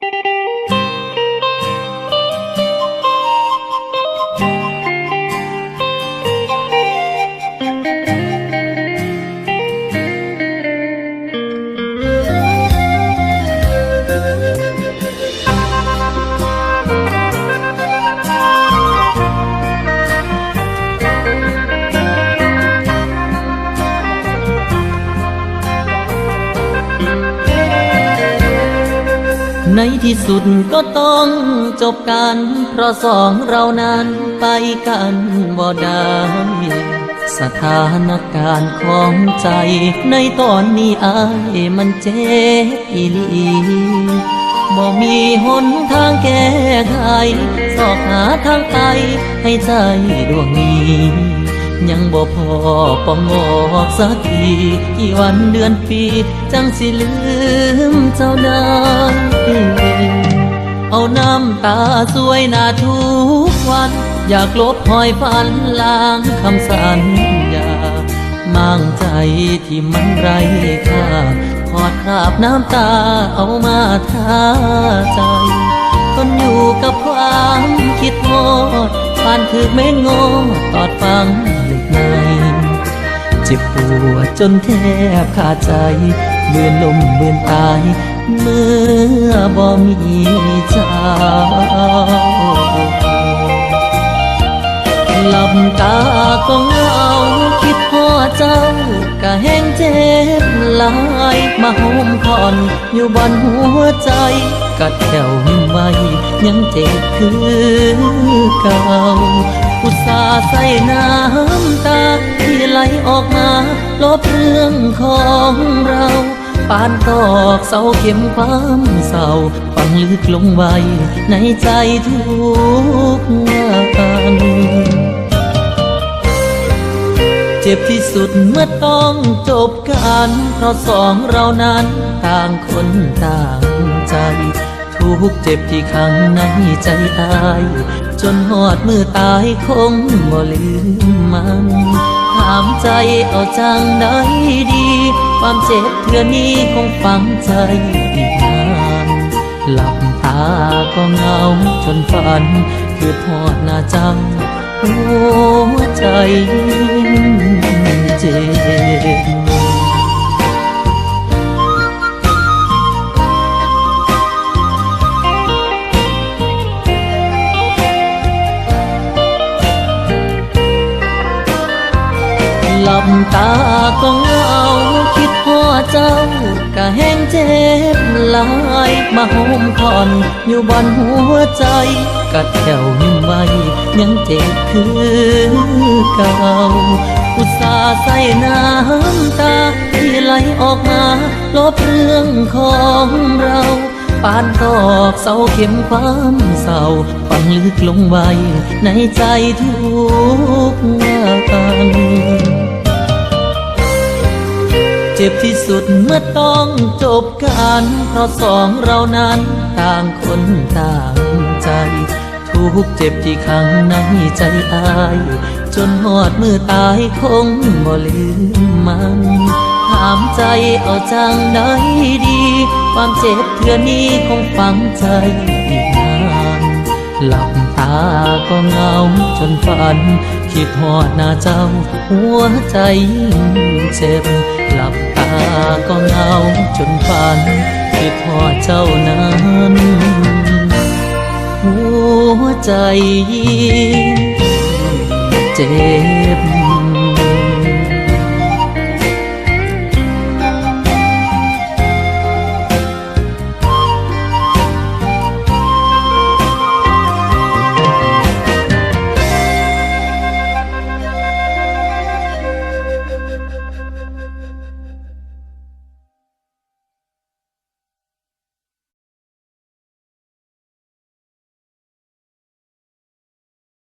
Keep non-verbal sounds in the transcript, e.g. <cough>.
you <laughs> ในที่สุดก็ต้องจบกัน เพราะสองเรานั้นไปกันบ่ได้สถานการณ์ของใจ ในตอนนี้อายมันเจ็บอีลีบ่มีหนทางแก้ไขสอกหาทางไปให้ใจดวงนี้ ยังบ่พอปองอกสักทีกี่วันเดือนปี จังสิลืมเจ้าได้เอาน้ำตาสวยหน้าทุกวัน อยากลบหอยฝันล้างคำสัญญามั่งใจที่มันไร้ค่าพอดคราบน้ำตาเอามาทาใจคนอยู่กับความคิดโทษผ่านถือไม่งอตอดฟัง เจ็บปวดจนแทบขาดใจเบือนลมเบือนตาย เมื่อบ่มีเจ้าหลับตาก็เงาคิดพอเจ้าก็แห้งเจ็บหลาย มาโฮมคอนอยู่บนหัวใจ กัดแถวไว้ยังเจ็บคือเก่า อุตส่าห์ใส่น้ำตา ที่ไหลออกมาลบเรื่องของเราปานตอกเสาเข็มความเศร้าฝังลึกลงไว้ ในใจทุกงานเจ็บที่สุดเมื่อต้องจบกัน เพราะสองเรานั้น ต่างคนต่างใจ ทุกเจ็บที่ข้างในใจอาย จนหอดมือตายคงบ่ลืมมันถามใจเอาจังได้ดี ความเจ็บเทือนี้คงฝังใจอีกนานหลับตาก็เงาจนฝัน คือทอดหน้าจังหัวใจเจ็บ หลับตาก็เหงาคิดพอเจ้าก็แห้งเจ็บลายมาโฮมคอนอยู่บนหัวใจกัดแถวนิ่มไว้ยังเจ็บคือเก่าอุตส่าห์ใส่น้ำตาที่ไหลออกมาลบเรื่องของเราปานตอกเสาเข็มความเศร้าฝังลึกลงไว้ในใจทุกงาน เจ็บที่สุดเมื่อต้องจบกันเพราะสองเรานั้นต่างคนต่างใจ ทุกเจ็บที่ข้างในใจอาย จนหอดมือตายคงบ่ลืมมันถามใจเอาจังได้ดี ความเจ็บเทือนี้คงฝังใจอีกนานหลับตาก็เหงาจนฝัน คิดหอดหน้าเจ้าหัวใจเจ็บหลับ ก็เงาจนฝันคิดหอดเจ้านั้น หัวใจยิ่งเจ็บ